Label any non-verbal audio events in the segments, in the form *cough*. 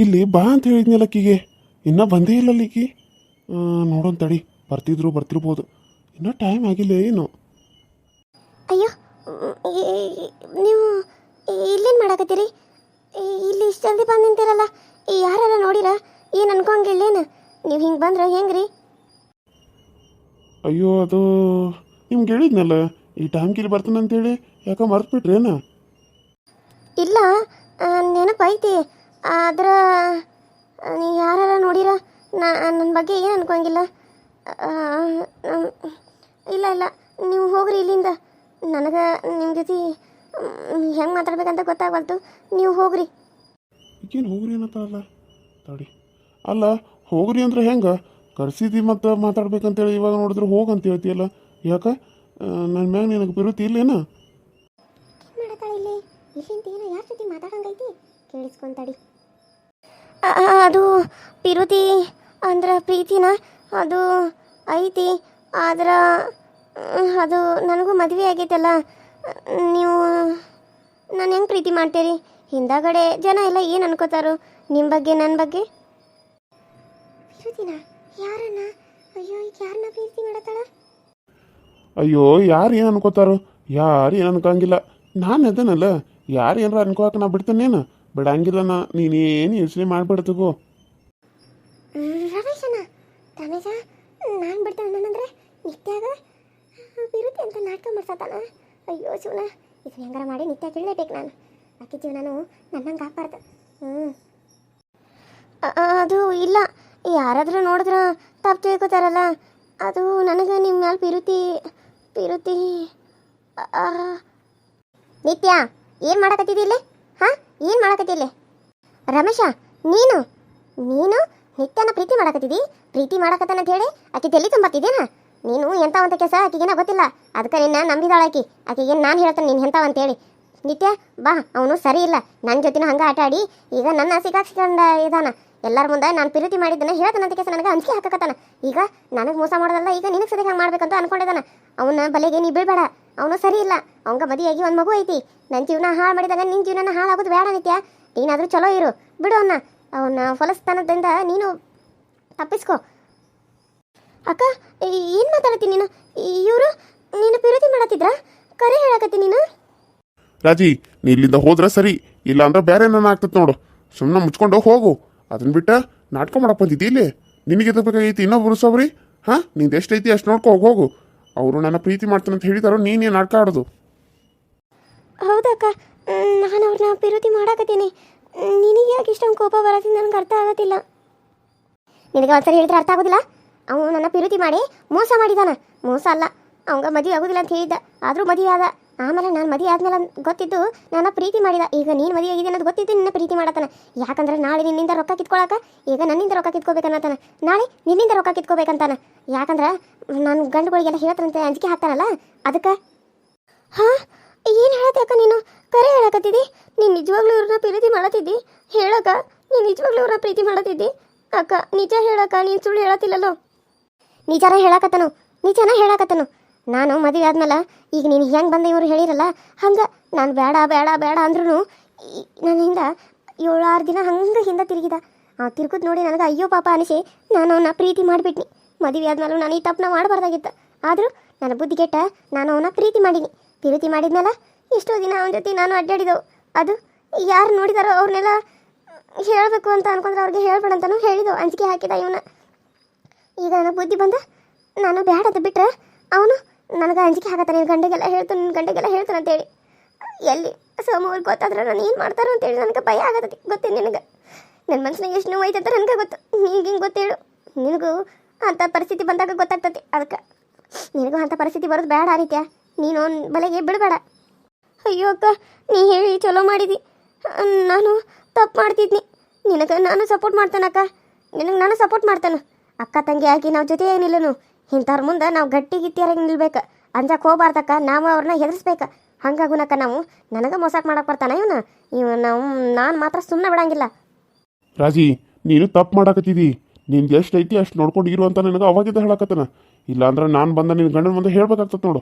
ಇಲ್ಲಿ ಬಾ ಅಂತ ಹೇಳಿದ್ನಲ್ಲ ಅಕ್ಕಿಗೆ. ಇನ್ನೂ ಬಂದೇ ಇಲ್ಲ ಈಕಿ ನೋಡೋಣ ತಡಿ. ಬರ್ತಿದ್ರು ಬರ್ತಿರ್ಬೋದು. ಇನ್ನೂ ಟೈಮ್ ಆಗಿಲ್ಲ ಏನು? ಅಯ್ಯೋ ನೀವು ಇಲ್ಲೇನು ಮಾಡಕತ್ತೀರಿ? ಇಲ್ಲಿ ಇಷ್ಟು ಜಲ್ದಿ ಬಂದು ನಿಂತಿರಲ್ಲ. ಯಾರೆಲ್ಲ ನೋಡಿರ? ಏನು ಅನ್ಕೊಂಗಿಲ್ಲೇನು ನೀವು ಹಿಂಗೆ ಬಂದ್ರೆ ಹೆಂಗ್ರಿ? ಅಯ್ಯೋ ಅದು ನಿಮ್ಗೆ ಹೇಳಿದ್ನಲ್ಲ ಈ ಟೈಮ್ಗಿಲ್ಲಿ ಬರ್ತಾನೆ ಅಂತೇಳಿ ಯಾಕೆ ಮರ್ತ್ಬಿಟ್ರೇನ? ಇಲ್ಲ ನೆನಪೈತಿ ಆದ್ರ ನೀವು ಯಾರಲ್ಲ ನೋಡಿರ? ನಾ ನನ್ನ ಬಗ್ಗೆ ಏನು ಅನ್ಕೊಂಗಿಲ್ಲ. ಇಲ್ಲ ಇಲ್ಲ. ನೀವು ಹೋಗ್ರಿ ಇಲ್ಲಿಂದ. ನನಗೆ ನಿಮ್ಮ ಜೊತೆ ಹೆಂಗೆ ಮಾತಾಡ್ಬೇಕಂತ ಗೊತ್ತಾಗಲ್ತು ನೀವು ಹೋಗ್ರಿ. ಈಗೇನು ಹೋಗ್ರಿ ಅನ್ನತ್ತಲ್ಲ ತಡಿ. ಅಲ್ಲ ಹೋಗ್ರಿ ಅಂದ್ರೆ ಹೆಂಗೆ? ಕರ್ಸಿದಿ ಮತ್ತು ಮಾತಾಡ್ಬೇಕಂತೇಳಿ ಇವಾಗ ನೋಡಿದ್ರೆ ಹೋಗಂತ ಹೇಳ್ತೀಯಲ್ಲ. ಯಾಕೆ? ನನ್ನ ಮ್ಯಾಗ ನಿನಗೆ ಬಿರುತಿ ಇಲ್ಲೇನ? ಮಾಡತ್ತಾಳ ಇಲ್ಲಿ? ಇಲ್ಲಿಂದ ಏನೋ ಯಾರ ಜೊತೆ ಮಾತಾಡಂಗೈತಿ? ಕೇಳಿಸ್ಕೊಂತಾಡಿ ಅದು ಪಿರುತಿ ಅಂದ್ರೆ ಪ್ರೀತಿನ? ಅದು ಐತಿ, ಆದ್ರೆ ಅದು ನನಗೂ ಮದುವೆ ಆಗೈತಲ್ಲ, ನೀವು ನಾನು ಹೆಂಗೆ ಪ್ರೀತಿ ಮಾಡ್ತೀರಿ? ಹಿಂದಾಗಡೆ ಜನ ಎಲ್ಲ ಏನು ಅನ್ಕೋತಾರೋ ನಿಮ್ಮ ಬಗ್ಗೆ ನನ್ನ ಬಗ್ಗೆ? ಪ್ರೀತಿನ, ಯಾರನ್ನ? ಅಯ್ಯೋ ಯಾರನ್ನ ಪ್ರೀತಿ ಮಾಡತ್ತಾಳ? ಅಯ್ಯೋ, ಯಾರು ಏನು ಅನ್ಕೋತಾರೋ, ಯಾರು ಏನು ಅನ್ಕೋಂಗಿಲ್ಲ. ನಾನು ಅದನ್ನಲ್ಲ, ಯಾರು ಏನಾರ ಅನ್ಕೋಕೆ ನಾ ಬಿಡ್ತೇನೇನು ಬಿಡಂಗಿಲ್ಲ ನಾ ನೀನೇನು ಯೋಚನೆ ಮಾಡಿಬಿಡ್ತಗೋ ರಮೇಶನ ರಮೇಶ, ನಾನು ಬಿಡ್ತಾನೆ ನನ್ನಂದ್ರೆ ನಿತ್ಯಾಗ ವಿರುದ್ಧ ಅಂತ ನಾಟಕ ಮಾಡ್ಸತ್ತಾನ? ಅಯ್ಯೋ ಶಿವನ ಇದು ಹೆಂಗಾರ ಮಾಡಿ ನಿತ್ಯ ಕೇಳಲೇಬೇಕು ನಾನು. ಅಕ್ಕಿ ಜೀವನನು ನನ್ನಂಗೆ ಆಗ್ಬಾರ್ದು. ಹ್ಞೂ ಅದು ಇಲ್ಲ. ಯಾರಾದರೂ ನೋಡಿದ್ರೆ ತಪ್ಪು ತಿಳ್ಕೊತಾರಲ್ಲ. ಅದು ನನಗೆ ನಿಮ್ಮ ಮ್ಯಾಲೆ ಪಿರುತಿ ಪಿರುತಿ ನಿತ್ಯ, ಏನು ಮಾಡಕತ್ತಿದ್ದಿ ಇಲ್ಲಿ? ಹಾಂ? ಏನು ಮಾಡಕತ್ತಿ ಇಲ್ಲಿ? ರಮೇಶ, ನೀನು? ನೀನು ನಿತ್ಯನ ಪ್ರೀತಿ ಮಾಡಕತ್ತಿದಿ? ಪ್ರೀತಿ ಮಾಡಕತ್ತನ ಹೇಳಿ ಆಕೆ ತಲೆ ತುಂಬತ್ತಿದ್ದೇನ ನೀನು ಎಂಥವಂತ ಕೆಲಸ ಆಕೆಗೇನ ಗೊತ್ತಿಲ್ಲ. ಅದಕ್ಕೆ ನಿನ್ನ ನಂಬಿದಾಳ ಆಕಿ. ಆಕೆಗೆ ನಾನು ಹೇಳ್ತೇನೆ ನೀನು ಅಂತ ಅಂತೇಳಿ ನಿತ್ಯ, ಬಾ, ಅವನು ಸರಿ ಇಲ್ಲ. ನನ್ನ ಜೊತೆನೂ ಹಂಗೆ ಆಟ ಆಡಿ, ಈಗ ನನ್ನ ಸಿಗಾಕ್ಸ್ಕೊಂಡ ಇದಾನ. ಎಲ್ಲರ ಮುಂದೆ ನಾನು ಪ್ರೀತಿ ಮಾಡಿದ್ದನ್ನ ಹೇಳ್ತಾನಂತ ಕೆಲಸ ನನಗೆ ಅಂಜಿಕೆ ಹಾಕಕತ್ತಾನ. ಈಗ ನನಗೆ ಮೋಸ ಮಾಡೋದಲ್ಲ, ಈಗ ನಿನಗೆ ಸದ್ಯ ಹಂಗೆ ಮಾಡ್ಬೇಕಂತ ಅನ್ಕೊಂಡಿದ್ದಾನ. ಅವನ ಬಲೆಗೆ ನೀ ಬೀಳ್ಬೇಡ. ಅವನು ಸರಿ ಇಲ್ಲ. ಅವಂಗ ಮದುವೆಯಾಗಿ ಒಂದು ಮಗು ಐತಿ. ನನ್ನ ಜೀವನ ಹಾಳು ಮಾಡಿದಾಗ ನಿನ್ನ ಜೀವನ ಹಾಳಾಗೋದು ಬೇಡ ನಿತ್ಯ. ನೀನಾದರೂ ಚಲೋ ಇರು. ಬಿಡು ಅವನ್ನ ಅವನ ಫಲಸ್ಥಾನದಿಂದ ನೀನು ತಪ್ಪಿಸ್ಕೊ. ಅಕ್ಕ ಏನು ಮಾತಾಡತ್ತಿ ನೀನು? ಇವರು ನೀನು ಪ್ರೀತಿ ಮಾಡತ್ತಿದ್ರ? ಕರೆ ಹೇಳಕತ್ತಿ ನೀನು? ರಾಜಿ, ನೀ ಇಲ್ಲಿಂದ ಹೋದ್ರೆ ಸರಿ. ಇಲ್ಲ ಅಂದ್ರೆ ಬೇರೆ ನನ್ನ ಆಗ್ತದೆ ನೋಡು. ಸುಮ್ಮನೆ ಮುಚ್ಕೊಂಡು ಹೋಗು. ಅದನ್ನ ಬಿಟ್ಟ ನಾಟಕ ಮಾಡಕ್ ಬಂದಿದ್ದಿ ಇಲ್ಲಿ? ನಿನಗೆ ಬೇಕಾಗೈತಿ ಇನ್ನೊಬ್ರು ಸಬ್ರಿ? ಹಾಂ, ನಿಂದು ಎಷ್ಟೈತಿ ಅಷ್ಟು ನೋಡ್ಕೊ ಹೋಗು. ಅವರು ನನ್ನ ಪ್ರೀತಿ ಮಾಡ್ತಾನೆ ಅಂತ ಹೇಳಿದಾರೋ, ನೀನೇ ನಾಟಕ ಆಡೋದು? ಹೌದಕ್ಕ ನಾನು ಅವ್ರನ್ನ ಪ್ರೀತಿ ಮಾಡಾಕತ್ತೀನಿ. ನಿನಗೆ ಯಾಕೆ ಇಷ್ಟೊಂದು ಕೋಪ ಬರತ್ತೆ ನನಗೆ ಅರ್ಥ ಆಗತ್ತಿಲ್ಲ. ನಿನಗೆ ಒಂದ್ಸರಿ ಹೇಳಿದ್ರೆ ಅರ್ಥ ಆಗೋದಿಲ್ಲ? ಅವನು ನನ್ನ ಪ್ರೀತಿ ಮಾಡಿ ಮೋಸ ಮಾಡಿದಾನ. ಮೋಸ ಅಲ್ಲ, ಅವಂಗ ಮದುವೆ ಆಗೋದಿಲ್ಲ ಅಂತ ಹೇಳಿದ್ದ. ಆದರೂ ಮದುವೆ ಆದ. ಆಮೇಲೆ ನಾನು ಮದುವೆ ಆದ್ಮೇಲೆ ಗೊತ್ತಿದ್ದು ನನ್ನ ಪ್ರೀತಿ ಮಾಡಿದ. ಈಗ ನೀನು ಮದುವೆ ಆಗಿದೆ ಅನ್ನೋದು ಗೊತ್ತಿದ್ದು ನಿನ್ನ ಪ್ರೀತಿ ಮಾಡತಾನೆ ಯಾಕಂದ್ರೆ ನಾಳೆ ನಿನ್ನಿಂದ ರೊಕ್ಕ ಕಿತ್ಕೊಳಕ, ಈಗ ನನ್ನಿಂದ ರೊಕ್ಕ ಕಿತ್ಕೋಬೇಕನ್ನತಾನ ನಾಳೆ ನಿನ್ನಿಂದ ರೊಕ್ಕ ಕಿತ್ಕೋಬೇಕಂತಾನ. ಯಾಕಂದ್ರೆ ನನ್ನ ಗಂಡುಗಳಿಗೆಲ್ಲ ಹೇಳ್ತಾನಂತೆ ಅಂಜಿಕೆ ಹಾಕ್ತಾನಲ್ಲ, ಅದಕ್ಕೆ ಹಾ, ಏನು ಹೇಳತ್ತಕ್ಕ ನೀನು? ಕರೆ ಹೇಳಕತ್ತಿದ್ದಿ ನೀನು ನಿಜವಾಗ್ಲೂ ಇವ್ರನ್ನ ಪ್ರೀತಿ ಮಾಡತ್ತಿದ್ದಿ? ಹೇಳಕ್ಕ, ನೀನು ನಿಜವಾಗ್ಲೂ ಇವ್ರನ್ನ ಪ್ರೀತಿ ಮಾಡತ್ತಿದ್ದಿ? ಅಕ್ಕ, ನಿಜ ಹೇಳಕ್ಕ, ನೀನು ಸುಳ್ಳು ಹೇಳತ್ತಿಲ್ಲಲ್ಲೋ? ನಿಜಾನ ಹೇಳಕತ್ತನು. ನಿಜಾನ ಹೇಳಕತ್ತನು. ನಾನು ಮದುವೆ ಆದ್ಮೇಲೆ ಈಗ ನೀನು ಹೆಂಗೆ ಬಂದೆ ಇವರು ಹೇಳಿರಲ್ಲ, ಹಂಗೆ ನಾನು ಬೇಡ ಬೇಡ ಬೇಡ ಅಂದ್ರೂ ನನ್ನಿಂದ ಏಳಾರು ದಿನ ಹಂಗೆ ಹಿಂದೆ ತಿರುಗಿದ. ತಿರ್ಗುದ್ ನೋಡಿ ನನಗೆ ಅಯ್ಯೋ ಪಾಪ ಅನಿಸಿ ನಾನು ಅವನ್ನ ಪ್ರೀತಿ ಮಾಡಿಬಿಟ್ನಿ. ಮದುವೆ ಆದ್ಮೇಲೆ ನಾನು ಈ ತಪ್ಪನ್ನ ಮಾಡಬಾರ್ದಾಗಿತ್ತು. ಆದರೂ ನನ್ನ ಬುದ್ಧಿ ಕೆಟ್ಟ ನಾನು ಅವನ ಪ್ರೀತಿ ಮಾಡೀನಿ. ಪ್ರೀತಿ ಮಾಡಿದ್ಮೇಲೆ ಎಷ್ಟೋ ದಿನ ಅವನ ಜೊತೆ ನಾನು ಅಡ್ಡಾಡಿದೆವು. ಅದು ಯಾರು ನೋಡಿದಾರೋ ಅವ್ರನ್ನೆಲ್ಲ ಹೇಳಬೇಕು ಅಂತ ಅನ್ಕೊಂಡ್ರೆ ಅವ್ರಿಗೆ ಹೇಳ್ಬೇಡ ಅಂತಲೂ ಹೇಳಿದೆವು. ಅಂಜಿಕೆ ಹಾಕಿದ ಇವನ. ಈಗ ನನಗೆ ಬುದ್ಧಿ ಬಂದ ನಾನು ಬೇಡ ಅಂತ ಬಿಟ್ರೆ ಅವನು ನನಗೆ ಅಂಜಿಕೆ ಆಗತ್ತೆ ನಿನ್ನ ಗಂಡಗೆಲ್ಲ ಹೇಳ್ತು ನಿನ್ನ ಗಂಡಗೆಲ್ಲ ಹೇಳ್ತಾನೆ ಅಂತೇಳಿ. ಎಲ್ಲಿ? ಸೋಮವಾರ ಗೊತ್ತಾದ್ರೆ ನಾನು ಏನು ಮಾಡ್ತಾರೋ ಅಂತೇಳಿ, ನನಗೆ ಭಯ ಆಗತ್ತೆ ಗೊತ್ತೇನು ನಿನಗೆ. ನನ್ನ ಮನ್ಸಿನಾಗ ಎಷ್ಟು ನೋವು ಐತಂತ ನನಗೆ ಗೊತ್ತು. ನಿನಗೆ ಹಿಂಗೆ ಗೊತ್ತೇಳು ನಿನಗೂ ಅಂಥ ಪರಿಸ್ಥಿತಿ ಬಂದಾಗ ಗೊತ್ತಾಗ್ತತಿ ಅದಕ್ಕೆ. ನಿನಗೂ ಅಂಥ ಪರಿಸ್ಥಿತಿ ಬರೋದು ಬೇಡ ರೀತಿಯ ನೀನು ಬಲೆಗೆ ಬಿಡಬೇಡ. ಅಯ್ಯೋ ಅಕ್ಕ, ನೀ ಹೇಳಿ ಚಲೋ ಮಾಡಿದಿ. ನಾನು ತಪ್ಪು ಮಾಡ್ತಿದ್ನಿ. ನಿನಗೆ ನಾನು ಸಪೋರ್ಟ್ ಮಾಡ್ತಾನಕ್ಕ ನಿನಗೆ ನಾನು ಸಪೋರ್ಟ್ ಮಾಡ್ತಾನೆ. ಅಕ್ಕ ತಂಗಿ ಆಗಿ ನಾವು ಜೊತೆ ಏನಿಲ್ಲನು ಇಂಥವ್ರ ಮುಂದೆ ನಾವು ಗಟ್ಟಿ ಗಿಟ್ಟಿಯಾಗಿ ನಿಲ್ಬೇಕು? ಅಂಜಕ್ಕೆ ಹೋಗ್ಬಾರ್ದಕ್ಕ ನಾವು ಅವ್ರನ್ನ ಹೆದರ್ಸ್ಬೇಕು. ಹಂಗಾಗುನಕ್ಕ ನಾವು ನನಗೆ ಮೋಸಕ್ಕೆ ಮಾಡಕ್ಕೆ ಬರ್ತಾನ ಇವನು? ಇವ ನಾವು ನಾನು ಮಾತ್ರ ಸುಮ್ಮನೆ ಬಿಡಂಗಿಲ್ಲ. ರಾಜಿ ನೀನು ತಪ್ಪು ಮಾಡಕತ್ತಿದಿ. ನಿಂದು ಎಷ್ಟು ಐತಿ ಅಷ್ಟು ನೋಡ್ಕೊಂಡು ಇರು ಅಂತ ನನಗೆ ಅವಾಗಿದ್ದ ಹೇಳಕತ್ತನ. ಇಲ್ಲಾಂದ್ರೆ ನಾನು ಬಂದ ನಿನ್ನ ಗಂಡನ ಮುಂದೆ ಹೇಳ್ಬೇಕಾಗ್ತದೆ ನೋಡು.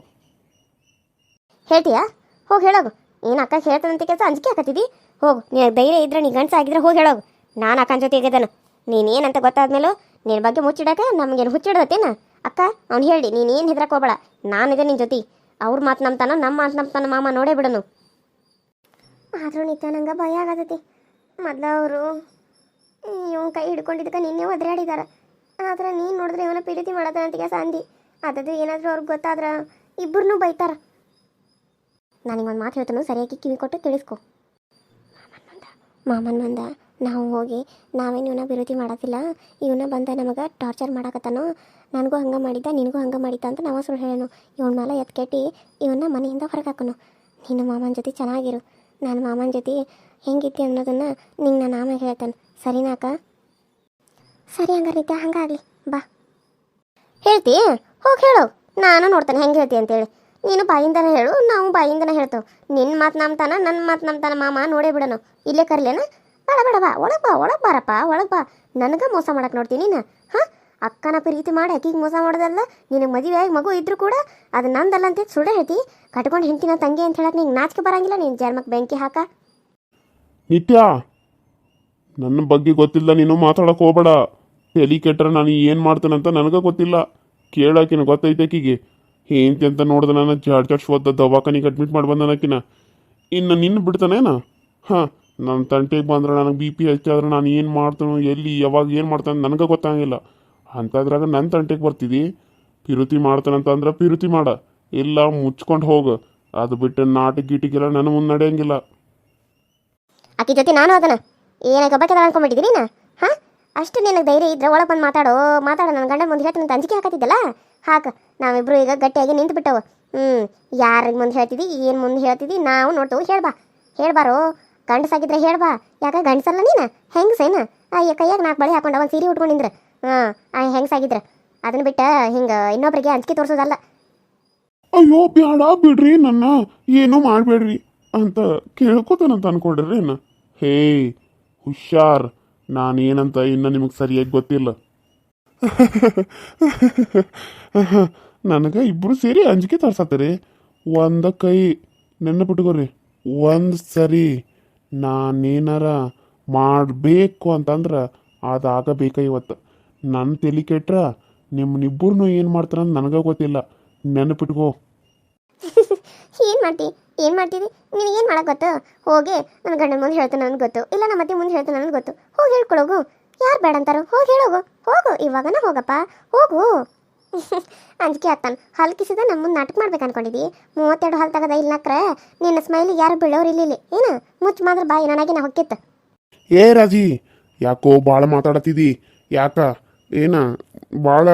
ಹೇಳ್ತೀಯಾ? ಹೋಗಿ ಹೇಳೋಗು. ಏನು ಅಕ್ಕ ಹೇಳ್ತಾನಂತ ಕೆಲಸ ಅಂಜಿಕೆ ಹಾಕತ್ತಿದ್ದಿ ಹೋಗು ನೀ ಧೈರ್ಯ ಇದ್ರೆ ನೀ ಗಂಡಸ ಆಗಿದ್ರೆ ಹೋಗಿ ಹೇಳೋಗು. ನಾನು ಅಕ್ಕನ ಜೊತೆ ಇದ್ದನು? ನೀನೇನಂತ ಗೊತ್ತಾದ್ಮೇಲೂ ನಿನ್ನ ಬಗ್ಗೆ ಮುಚ್ಚಿಡಕ್ಕೆ ನಮಗೇನು ಹುಚ್ಚಿಡ್ದತ್ತೇನ ಅಕ್ಕ, ಅವ್ನು ಹೇಳಿ ನೀನು ಏನು ಹೆದ್ರಕ್ಕೆ ಹೋಗ್ಬೇಡ. ನಾನಿದೆ ನಿನ್ನ ಜೊತೆ. ಅವ್ರ ಮಾತು ನಂಬ್ತಾನೋ ನಮ್ಮ ಮಾತು ನಂಬ್ತಾನೋ ಮಾಮ ನೋಡೇ ಬಿಡನು. ಆದರೂ ನಿತ್ಯ ನಂಗೆ ಭಯ ಆಗತೈತಿ. ಮೊದ್ಲು ಅವರು, ಇವನ್ ಕೈ ಹಿಡ್ಕೊಂಡಿದ್ದಕ್ಕೆ ನಿನ್ನೆ ಒದ್ರಾಡಿದಾರ ಆದ್ರೆ ನೀನು ನೋಡಿದ್ರೆ ಇವನ ಪ್ರೀತಿ ಮಾಡತಾನಂತಿಗೆ ಸಂಧಿ. ಅದದು ಏನಾದರೂ ಅವ್ರಿಗೆ ಗೊತ್ತಾದ್ರೆ ಇಬ್ಬರನ್ನೂ ಬೈತಾರ. ಒಂದು ಮಾತು ಹೇಳ್ತಾನು, ಸರಿಯಾಗಿ ಕಿವಿ ಕೊಟ್ಟು ತಿಳಿಸ್ಕೊ. ಮಾಮನ್ ಬಂದ. ನಾವು ಹೋಗಿ ನಾವೇನು ಇವನ ವಿರೋಧಿ ಮಾಡೋದಿಲ್ಲ, ಇವನ ಬಂದ ನಮಗೆ ಟಾರ್ಚರ್ ಮಾಡಾಕತ್ತಾನೋ, ನನಗೂ ಹಂಗೆ ಮಾಡಿದ್ದ, ನಿನಗೂ ಹಂಗೆ ಮಾಡಿದ್ದ ಅಂತ ನಾವು ಸುಳ್ಳು ಹೇಳೋನು. ಇವನ ಮೇಲೆ ಎತ್ಕೆಟ್ಟಿ ಇವನ್ನ ಮನೆಯಿಂದ ಹೊರಗೆ ಹಾಕೋನು. ನಿನ್ನ ಮಾಮನ ಜೊತೆ ಚೆನ್ನಾಗಿರು. ನನ್ನ ಮಾಮನ ಜೊತೆ ಹೆಂಗಿದ್ದೆ ಅನ್ನೋದನ್ನು ನಿಂಗೆ ನಾನು ಆಮೇಲೆ ಹೇಳ್ತಾನೆ. ಸರಿನಾಕ ಸರಿ ಹಂಗಾರೆ ನಿತ್ಯ ಹಂಗಾಗಲಿ, ಬಾ. ಹೇಳ್ತಿ? ಹೋಗಿ ಹೇಳು. ನಾನು ನೋಡ್ತಾನೆ ಹೆಂಗೆ ಹೇಳ್ತಿ ಅಂತೇಳಿ. ನೀನು ಬಾಯಿಂದನೇ ಹೇಳು, ನಾವು ಬಾಯಿಂದನೇ ಹೇಳ್ತೇವೆ. ನಿನ್ನ ಮಾತು ನಂಬ್ತಾನ ನನ್ನ ಮಾತು ನಂಬ್ತಾನ ಮಾಮ ನೋಡೇ ಬಿಡೋಣ ಇಲ್ಲೇ ಕರ್ಲೇನ? ಬೇಡ ಬಾ ಒಳಗೆ ಬಾ ಒಳಗೆ ಬಾರಪ್ಪ ಒಳಗೆ ಬಾ ನನಗೆ ಮೋಸ ಮಾಡಕ್ಕೆ ನೋಡ್ತೀನಿ ನೀನು? ಹಾಂ? ಅಕ್ಕನ ಪ್ರೀತಿ ಮಾಡಿ ಅಕ್ಕಿಗೆ ಮೋಸ ಮಾಡೋದಲ್ಲ? ನಿನಗೆ ಮದುವೆ ಆಗಿ ಮಗು ಇದ್ರೂ ಕೂಡ ಅದು ನಂದಲ್ಲ ಅಂತ ಸುಳ್ಳು ಹೇಳ್ತಿ. ಕಟ್ಕೊಂಡು ಹೆಂಡ್ತಿನ ತಂಗಿ ಅಂತ ಹೇಳಕ್ಕೆ ನಿಂಗೆ ನಾಚಿಕೆ ಬರಂಗಿಲ್ಲ, ನೀನು ಜನ್ಮಕ್ಕೆ ಬೆಂಕಿ ಹಾಕ. ನಿತ್ಯ, ನನ್ನ ಬಗ್ಗೆ ಗೊತ್ತಿಲ್ಲ, ನೀನು ಮಾತಾಡಕ್ ಹೋಗ್ಬೇಡ. ಎಲಿ ಕೆಟ್ರೆ ನಾನು ಏನು ಮಾಡ್ತೇನಂತ ನನಗೆ ಗೊತ್ತಿಲ್ಲ. ಕೇಳಾಕಿನ ಗೊತ್ತೈತೆ ಆಕಿಗೆ. ಹೆಂತೆ ಅಂತ ನೋಡ್ದೆ ನಾನು ಜಾಡ್ ಜಾಡ್ ಓದ್ದ ದವಾಖಾನಿಗೆ ಅಡ್ಮಿಟ್ ಮಾಡಿ ಬಂದ ಆಕಿನ. ಇನ್ನು ನಿನ್ನ ಬಿಡ್ತಾನೇನ? ಹಾಂ? ನನ್ನ ತಂಟೆಗೆ ಬಂದ್ರೆ ನನಗೆ ಬಿ ಪಿ ಹೆಚ್ಚಾದ್ರೆ ನಾನು ಏನು ಮಾಡ್ತಾನೋ, ಎಲ್ಲಿ, ಯಾವಾಗ ಏನು ಮಾಡ್ತಾನೆ ನನಗೆ ಗೊತ್ತಾಗಿಲ್ಲ. ಅಂಥದ್ರಾಗ ನನ್ನ ತಂಟೆಗೆ ಬರ್ತಿದ್ದಿ ಪಿರುತಿ ಮಾಡ್ತಾನಂತಂದ್ರೆ ಪಿರುತಿ ಮಾಡ. ಇಲ್ಲ, ಮುಚ್ಕೊಂಡು ಹೋಗು. ಅದು ಬಿಟ್ಟು ನಾಟಕ ಗೀಟಿಗೆಲ್ಲ ನನ್ನ ಮುಂದೆ ನಡೆಯಂಗಿಲ್ಲ. ಆಕಿ ಜೊತೆ ನಾನು ಅದನ್ನ ಏನ ಗಬ್ಬಕ್ಕೆ ಅನ್ಕೊಂಡ್ಬಿಟ್ಟಿದ್ದೀನಿ ನಾ ಹಾಂ? ಅಷ್ಟು ನಿನಗೆ ಧೈರ್ಯ ಇದ್ರೆ ಒಳಗೆ ಬಂದು ಮಾತಾಡೋ ಮಾತಾಡೋ ನನ್ನ ಗಂಡ ಮುಂದೆ ಹೇಳ್ತೀನಿ ಅಂತ ಅಂಜಿಕೆ ಹಾಕತ್ತಿದ್ದಲ್ಲ? ಹಾಕ. ನಾವಿಬ್ರು ಈಗ ಗಟ್ಟಿಯಾಗಿ ನಿಂತು ಬಿಟ್ಟವು ಹ್ಞೂ ಯಾರಿಗೆ ಮುಂದೆ ಹೇಳ್ತಿದ್ದಿ ಏನು ಮುಂದೆ ಹೇಳ್ತಿದ್ದಿ ನಾವು ನೋಡ್ತೇವೆ, ಹೇಳ್ಬಾ. ಹೇಳ್ಬಾರೋ? ಗಂಡಸಾಗಿದ್ರೆ ಹೇಳ್ಬಾ. ಯಾಕ ಗಂಡಸಲ್ಲ ನೀನು? ಹೆಂಗಸೇನ? ಅಯ್ಯ, ಕೈಯಾಗ ನಾಲ್ಕು ಬಳೆ ಹಾಕೊಂಡು ಒಂದು ಸೀರೆ ಉಟ್ಕೊಂಡಿದ್ರೆ ಹಾಂ ಹೆಂಗಸಾಗಿದ್ರೆ. ಅದನ್ನ ಬಿಟ್ಟು ಹಿಂಗೆ ಇನ್ನೊಬ್ರಿಗೆ ಅಂಜಿಕೆ ತೋರಿಸೋದಲ್ಲ. ಅಯ್ಯೋ ಬೇಡ ಬಿಡ್ರಿ ನನ್ನ. ಏನೂ ಮಾಡಬೇಡ್ರಿ ಅಂತ ಕೇಳ್ಕೊತಾನಂತ ಅನ್ಕೊಂಡ್ರಿ ಏನ? ಹೇ, ಹುಷಾರ್. ನಾನೇನಂತ ಇನ್ನು ನಿಮಗೆ ಸರಿಯಾಗಿ ಗೊತ್ತಿಲ್ಲ. ನನಗೆ ಇಬ್ಬರು ಸೇರಿ ಅಂಜಿಕೆ ತರ್ಸತ್ತೀರಿ ಒಂದು ಕೈ ನೆನಪಿಟ್ಕೋರಿ ಒಂದು ಸರಿ. ನಾನೇನಾರ ಮಾಡಬೇಕು ಅಂತಂದ್ರೆ ಅದಾಗಬೇಕ ಇವತ್ತು. ನನ್ನ ತಲೆ ಕೆಟ್ರ ನಿಮ್ಮನ್ನಿಬ್ಬರನ್ನೂ ಏನು ಮಾಡ್ತಾರಂತ ನನಗೆ ಗೊತ್ತಿಲ್ಲ. ನೆನಪಿಟ್ಕೋ. *laughs* ಏನು ಮಾಡ್ತಿ? ಏನು ಮಾಡ್ತೀರಿ ನಿನಗೆ ಏನು ಮಾಡಕ್ಕೆ ಗೊತ್ತು? ಹೋಗಿ ನನ್ನ ಗಂಡನ ಮುಂದೆ ಹೇಳ್ತಾನೆ ನನಗೆ ಗೊತ್ತು. ಇಲ್ಲ ನಮ್ಮ ಮತ್ತೆ ಮುಂದೆ ಹೇಳ್ತಾನೆ ನನಗೆ ಗೊತ್ತು. ಹೋಗಿ ಹೇಳ್ಕೊಳೋಗು. ಯಾರು ಬೇಡ ಅಂತಾರೋ ಹೋಗಿ ಹೇಳೋಗು. ಹೋಗು. ಇವಾಗನ ಹೋಗಪ್ಪ. ಹೋಗು. *laughs* ಅಂಜಿಕೆ ಆಗ್ತಾನೆ ಹಲ್ ಕಿಸಿದ ನಮ್ಮ ನಾಟಕ ಮಾಡ್ಬೇಕು ಅನ್ಕೊಂಡಿದ್ದಿ ಮೂವತ್ತೆರಡು ಹಲ್ ತಗದ ಇಲ್ಲ ನಕ್ರೆ, ನಿನ್ನ ಸ್ಮೈಲ್ ಯಾರು ಬೀಳೋರು ಇಲ್ಲಿ ಏನು? ಮುಚ್ಚ ಮಾತ್ರ ಬಾಯಿ ನನಗೆ ನಾ ಹೊಕ್ಕಿತ್ತು ಏ ರಾಜಿ, ಯಾಕೋ ಭಾಳ ಮಾತಾಡತ್ತಿದಿ. ಯಾಕ? ಏನ ಭಾಳ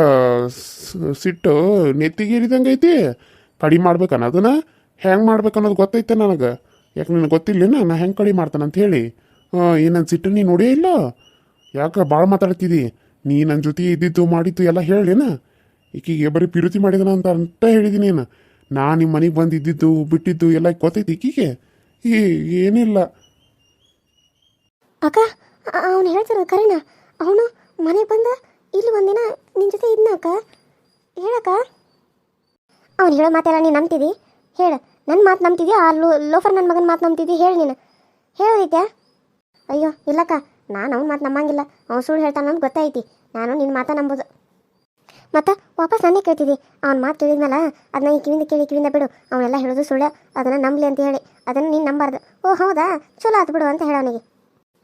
ಸಿಟ್ಟು ನೆತ್ತಿಗೇರಿದಂಗೆ ಐತಿ ಕಡಿಮೆ ಮಾಡ್ಬೇಕನ್ನ ಅದನ್ನ ಹೆಂಗೆ ಮಾಡ್ಬೇಕು ಅನ್ನೋದು ಗೊತ್ತೈತೆ ನನಗೆ. ಯಾಕೆ ನಿನಗೆ ಗೊತ್ತಿಲ್ಲೇನ? ನಾ ಹೆಂಗೆ ಕಡಿಮೆ ಮಾಡ್ತಾನೆ ಅಂತ ಹೇಳಿ. ಹಾಂ, ಏನು ನನ್ನ ಸಿಟ್ಟು ನೀ ನೋಡೇ ಇಲ್ಲ? ಯಾಕೆ ಭಾಳ ಮಾತಾಡ್ತಿದ್ದಿ ನೀ ನನ್ನ ಜೊತೆ ಇದ್ದಿದ್ದು, ಮಾಡಿದ್ದು ಎಲ್ಲ ಹೇಳೇನ ಈಕಿಗೆ ಬರೀ ಪಿರುತಿ ಮಾಡಿದನ ಅಂತ ಅಂತ ಹೇಳಿದ್ದೀನಿ ಏನು ನಾ ನಿಮ್ಮ ಮನೆಗೆ ಬಂದಿದ್ದಿದ್ದು, ಬಿಟ್ಟಿದ್ದು ಎಲ್ಲ ಗೊತ್ತೈತಿ ಈಕಿಗೆ? ಈ ಏನಿಲ್ಲ. ಅಕ್ಕ, ಅವನು ಹೇಳ್ತಾರ ಕರೆನ? ಅವನು ಮನೆಗೆ ಬಂದ, ಇಲ್ಲಿ ಒಂದಿನ ನಿನ್ನ ಜೊತೆ ಇದ್ನ ಅಕ್ಕ? ಹೇಳಕ್ಕ? ಅವನು ಹೇಳೋ ಮಾತೆಲ್ಲ ನೀನು ನಂಬ್ತಿದ್ದಿ? ಹೇಳು ನನ್ನ ಮಾತು ನಂಬ್ತಿದ್ದಿ? ಆ ಲೋ, ಲೋಫರ್ ನನ್ನ ಮಗನ ಮಾತು ನಂಬ್ತಿದ್ದಿ? ಹೇಳಿ ನೀನು. ಹೇಳೋದೈತ್ಯಾ? ಅಯ್ಯೋ, ಇಲ್ಲಕ್ಕ, ನಾನು ಅವ್ನ ಮಾತು ನಂಬಂಗಿಲ್ಲ. ಅವ್ನು ಸುಳ್ಳು ಹೇಳ್ತಾನ ಅಂತ ಗೊತ್ತೈತಿ ನಾನು ನಿನ್ನ ಮಾತಾ ನಂಬೋದು. ಮತ್ತು ವಾಪಸ್ ನಾನೇ ಕೇಳ್ತಿದ್ದಿ. ಅವ್ನ ಮಾತು ಕೇಳಿದ್ನಲ್ಲ ಅದನ್ನ ಈ ಕಿವಿಂದ ಕೇಳಿ ಕಿವಿಂದ ಬಿಡು. ಅವನೆಲ್ಲ ಹೇಳೋದು ಸುಳ್ಳು, ಅದನ್ನು ನಂಬಲಿ ಅಂತ ಹೇಳಿ. ಅದನ್ನು ನೀನು ನಂಬಾರ್ದು. ಓ, ಹೌದಾ? ಚಲೋ ಆತು ಬಿಡು ಅಂತ ಹೇಳೋನಿಗೆ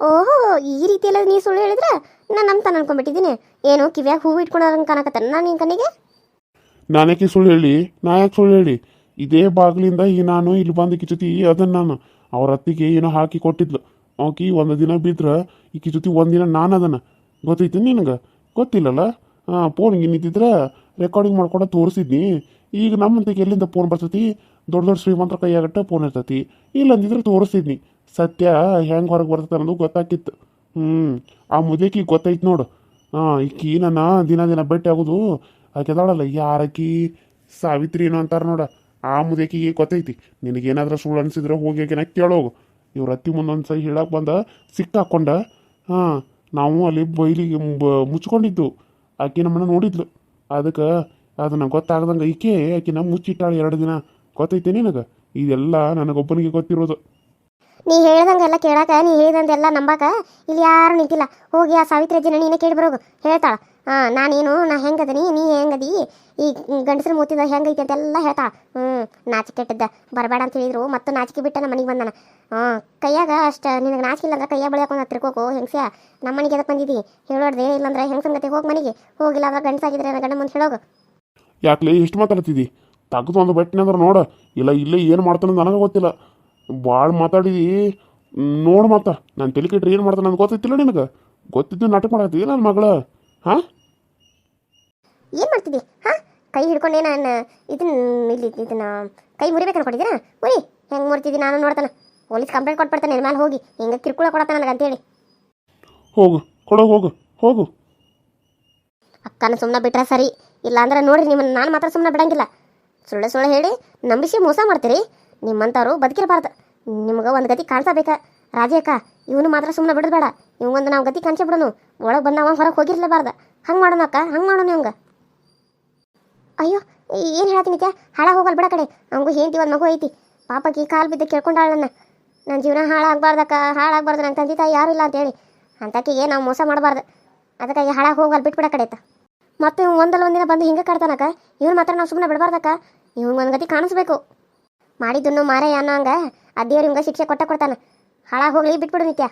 ಓಹೋ, ಈ ರೀತಿ ಎಲ್ಲ ನೀ ಸುಳ್ಳು ಹೇಳಿದ್ರೆ? ನಾನು ನಂಬ್ತಾನೆ ಅನ್ಕೊಂಡ್ಬಿಟ್ಟಿದ್ದೀನಿ. ಏನು, ಕಿವ್ಯಾಗ ಹೂವು ಇಟ್ಕೊಳೋರಂಗೆ ಕಾಣಕತ್ತಾನ ನಾನು ನಿನ್ನ ಕಣ್ಣಿಗೆ? ನಾನೇಕಿ ಸುಳ್ಳು ಹೇಳಿ? ನಾ ಯಾಕೆ ಸುಳ್ಳು ಹೇಳಿ? ಇದೇ ಬಾಗಿಲಿಂದ ಈ ನಾನು ಇಲ್ಲಿ ಬಂದು ಕಿಚುತಿ ಅದನ್ನು ನಾನು. ಅವ್ರ ಅತ್ತಿಗೆ ಏನೋ ಹಾಕಿ ಕೊಟ್ಟಿದ್ಲು. ಆಕಿ ಒಂದು ದಿನ ಬಿದ್ರೆ ಈಕಿ ಜೊತೆ ಒಂದಿನ ನಾನು ಅದನ್ನು. ಗೊತ್ತೈತಿ ನಿನಗೆ? ಗೊತ್ತಿಲ್ಲಲ್ಲ? ಹಾಂ ಹಿಂಗೆ ನಿಂತಿದ್ರೆ ರೆಕಾರ್ಡಿಂಗ್ ಮಾಡ್ಕೊಂಡು ತೋರಿಸಿದ್ನಿ. ಈಗ ನಮ್ಮಂತಿಗೆ ಎಲ್ಲಿಂದ ಫೋನ್ ಬರ್ತೈತಿ? ದೊಡ್ಡ ದೊಡ್ಡ ಶ್ರೀಮಂತರ ಕೈಯಾಗಟ್ಟ ಫೋನ್ ಇರ್ತೈತಿ. ಇಲ್ಲಂದಿದ್ರೆ ತೋರಿಸಿದ್ನಿ. ಸತ್ಯ ಹೆಂಗೆ ಹೊರಗೆ ಬರ್ತೈತೆ ಅನ್ನೋದು ಗೊತ್ತಾಕಿತ್ತು. ಹ್ಞೂ ಆ ಮುದೇಕಿ ಗೊತ್ತೈತೆ ನೋಡು. ಹಾಂ, ಈಕಿ ನನ್ನ ದಿನ ದಿನ ಭೇಟಿ ಆಗೋದು ಆಕೆದಾಳಲ್ಲ ಯಾರಕಿ ಸಾವಿತ್ರಿ ಏನೋ ಅಂತಾರೆ ನೋಡ. ಆ ಮುದೇಕಿಗೆ ಗೊತ್ತೈತಿ. ನಿನಗೇನಾದ್ರೂ ಸುಳ್ಳು ಅನ್ಸಿದ್ರೆ ಹೋಗಿ ಆಕೆನ ಕೇಳೋಗು. ಇವ್ರ ಅತ್ತಿ ಮುಂದೊಂದು ಸೈ ಹೇಳಕ್ಕೆ ಬಂದ ಸಿಕ್ಕಾಕೊಂಡ. ಹಾಂ, ನಾವು ಅಲ್ಲಿ ಬೈಲಿಗೆ ಮುಚ್ಕೊಂಡಿದ್ದು. ಆಕೆ ನಮ್ಮನ್ನ ನೋಡಿದ್ಲು. ಅದಕ್ಕೆ ಅದನ್ನ ಗೊತ್ತಾಗ್ದಂಗೆ ಈಕೆ ನಮ್ಮ ಮುಚ್ಚಿಟ್ಟಾಳೆ ಎರಡು ದಿನ. ಗೊತ್ತೈತೆ ನಿನಗೆ? ಇದೆಲ್ಲ ನನಗೊಬ್ಬನಿಗೆ ಗೊತ್ತಿರೋದು. ನೀ ಹೇಳ್ದಂಗೆಲ್ಲ ಕೇಳಾಕ, ನೀ ಹೇಳ್ದಂದೆಲ್ಲ ನಂಬಾಕ ಇಲ್ಲಿ ಯಾರು ನಿಂತಿಲ್ಲ. ಹೋಗಿ ಆ ಸಾವಿತ್ರಿ ಅಜ್ಜಿನ ನೀನೇ ಕೇಳಿ ಬರೋಗು. ಹೇಳ್ತಾಳ. ಹಾಂ, ನಾನೇನು, ನಾ ಹೆಂಗದನಿ, ನೀ ಹೆಂಗದಿ? ಈ ಗಂಡಸ್ರ ಮೂತಿದ ಹೆಂಗೈತಿ ಅಂತೆಲ್ಲ ಹೇಳ್ತಾ ಹ್ಞೂ ನಾಚಿಕೆ ಇಟ್ಟಿದ್ದ ಬರಬೇಡ ಅಂತ ಹೇಳಿದ್ರು. ಮತ್ತು ನಾಚಿಕೆ ಬಿಟ್ಟ ನಮ್ಮ ಮನೆಗೆ ಬಂದಾನ. ಹಾಂ, ಕೈಯಾಗ ಅಷ್ಟು, ನಿನಗೆ ನಾಚಿಕೆ ಇಲ್ಲ ಅಂದ್ರೆ ಕೈಯಾಗ ಬೆಳೆಯೋಕೊಂಡ ತಿರ್ಕೋಕು ಹೆಂಗ್ಸ್ಯಾ? ನಮ್ಮ ಮನೆಗೆ ಎದಕ್ಕೆ ಬಂದಿದ್ದಿ ಹೇಳೋಡ್ದೆ, ಇಲ್ಲಂದ್ರೆ ಹೆಂಗ್ ಸಂಗತಿ? ಹೋಗಿ ಮನೆಗೆ. ಹೋಗಿಲ್ಲ ಅಂದ್ರೆ ಗಂಡಸಾಗಿದ್ರೆ ಗಂಡ ಮುಂದೆ ಹೇಳೋಗು. ಯಾಕ್ಲೇ ಇಷ್ಟು ಮಾತಾಡ್ತಿದ್ದಿ ತಗದು ಒಂದು ಬಟ್ಟೆ ಅಂದ್ರೆ ನೋಡ. ಇಲ್ಲ, ಇಲ್ಲೇ ಏನು ಮಾಡ್ತಾನೆ ನನಗೆ ಗೊತ್ತಿಲ್ಲ. ಭಾಳ ಮಾತಾಡಿದಿ. ನೋಡು ಮಾತಾ ನಾನು ತಲೆ ಏನು ಮಾಡ್ತಾನೆ ನನಗೆ ಗೊತ್ತಿತ್ತಿಲ್ಲ ನಿನಗೆ? ಗೊತ್ತಿದ್ದು ನಾಟಕ ಮಾಡತ್ತೀವಿ ನನ್ನ ಮಗಳ. ಹಾಂ? ಏನು ಮಾಡ್ತಿದ್ದಿ? ಹಾ? ಕೈ ಹಿಡ್ಕೊಂಡೆ ನಾನು ಇದನ್ನ ಇಲ್ಲಿ ಇದನ್ನ ಕೈ ಮುರಿಬೇಕು ಅನ್ಕೊಂಡಿದ್ದೀರಾ? ಮುರಿ ಹೆಂಗೆ ಮುರಿತಿದ್ದಿ? ನಾನು ನೋಡ್ತಾನೆ. ಪೊಲೀಸ್ ಕಂಪ್ಲೇಂಟ್ ಕೊಟ್ಬಿಡ್ತಾನೆ ಮೇಲೆ ಹೋಗಿ. ಹಿಂಗೆ ಕಿರ್ಕುಳ ಕೊಡತ್ತ ನನಗೆ ಅಂತೇಳಿ. ಹೋಗು ಕೊಡೋ ಹೋಗು ಹೋಗು. ಅಕ್ಕನ ಸುಮ್ಮನೆ ಬಿಟ್ರೆ ಸರಿ. ಇಲ್ಲಾಂದ್ರೆ ನೋಡ್ರಿ ನಿಮ್ಮನ್ನು ನಾನು ಮಾತ್ರ ಸುಮ್ಮನೆ ಬಿಡಂಗಿಲ್ಲ. ಸುಳ್ಳು ಸುಳ್ಳು ಹೇಳಿ ನಂಬಿಸಿ ಮೋಸ ಮಾಡ್ತೀರಿ. ನಿಮ್ಮಂಥವ್ರು ಬದುಕಿರಬಾರ್ದು. ನಿಮ್ಗೆ ಒಂದು ಗತಿ ಕಾಣಿಸಬೇಕ. ರಾಜೇ ಅಕ್ಕ ಇವನು ಮಾತ್ರ ಸುಮ್ಮನೆ ಬಿಡಬೇಡ ಇವಂಗೊಂದು ನಾವು ಗತಿ ಕಾಣಿಸಿ ಬಿಡೋನು. ಒಳಗೆ ಬಂದವ ಹೊರಗೆ ಹೋಗಿರ್ಲೇಬಾರ್ದ. ಹಂಗೆ ಮಾಡೋಣ ಅಕ್ಕ, ಹಂಗೆ ಮಾಡೋಣ ಇವಂಗ. ಅಯ್ಯೋ, ಏನು ಹೇಳ್ತೀನಿ ಕ್ಯಾ ಹಾಳ ಹೋಗಲ್ ಬಿಡ ಕಡೆ. ಅವಂಗೂ ಹೇಂತಿ ಒಂದು ಮಗು ಐತಿ. ಪಾಪಕ್ಕೆ ಕಾಲು ಬಿದ್ದು ಕೇಳ್ಕೊಂಡಾಳ ನನ್ನ ನನ್ನ ಜೀವನ ಹಾಳಾಗಬಾರ್ದಕ್ಕ ಹಾಳಾಗಬಾರ್ದು. ನನ್ನ ತಂದೆ ತಾಯಿ ಯಾರೂ ಇಲ್ಲ ಅಂತೇಳಿ ಅಂತಕ್ಕಿಗೆ ನಾವು ಮೋಸ ಮಾಡಬಾರ್ದು. ಅದಕ್ಕಾಗಿ ಹಾಳಾಗಿ ಹೋಗಲ್ ಬಿಟ್ಬಿಡ ಕಡೆ ಆಯ್ತಾ. ಮತ್ತೆ ಇವ್ ಒಂದಲ್ಲ ಒಂದಿನ ಬಂದು ಹಿಂಗೆ ಕಾಡ್ತಾನಕ್ಕ ಇವ್ನು ಮಾತ್ರ ನಾವು ಸುಮ್ಮನೆ ಬಿಡಬಾರ್ದಕ್ಕ ಒಂದು ಗತಿ ಕಾಣಿಸ್ಬೇಕು. ಮಾಡಿದ್ದನ್ನು ಮಾರೇ ಅನ್ನೋ ಹಂಗ ಆ ದೇವ್ರು ಶಿಕ್ಷೆ ಕೊಟ್ಟ ಕೊಡ್ತಾನೆ. ಹಾಳಾಗಿ ಹೋಗ್ಲಿ ಬಿಟ್ಬಿಡು ನಿತ್ಯ.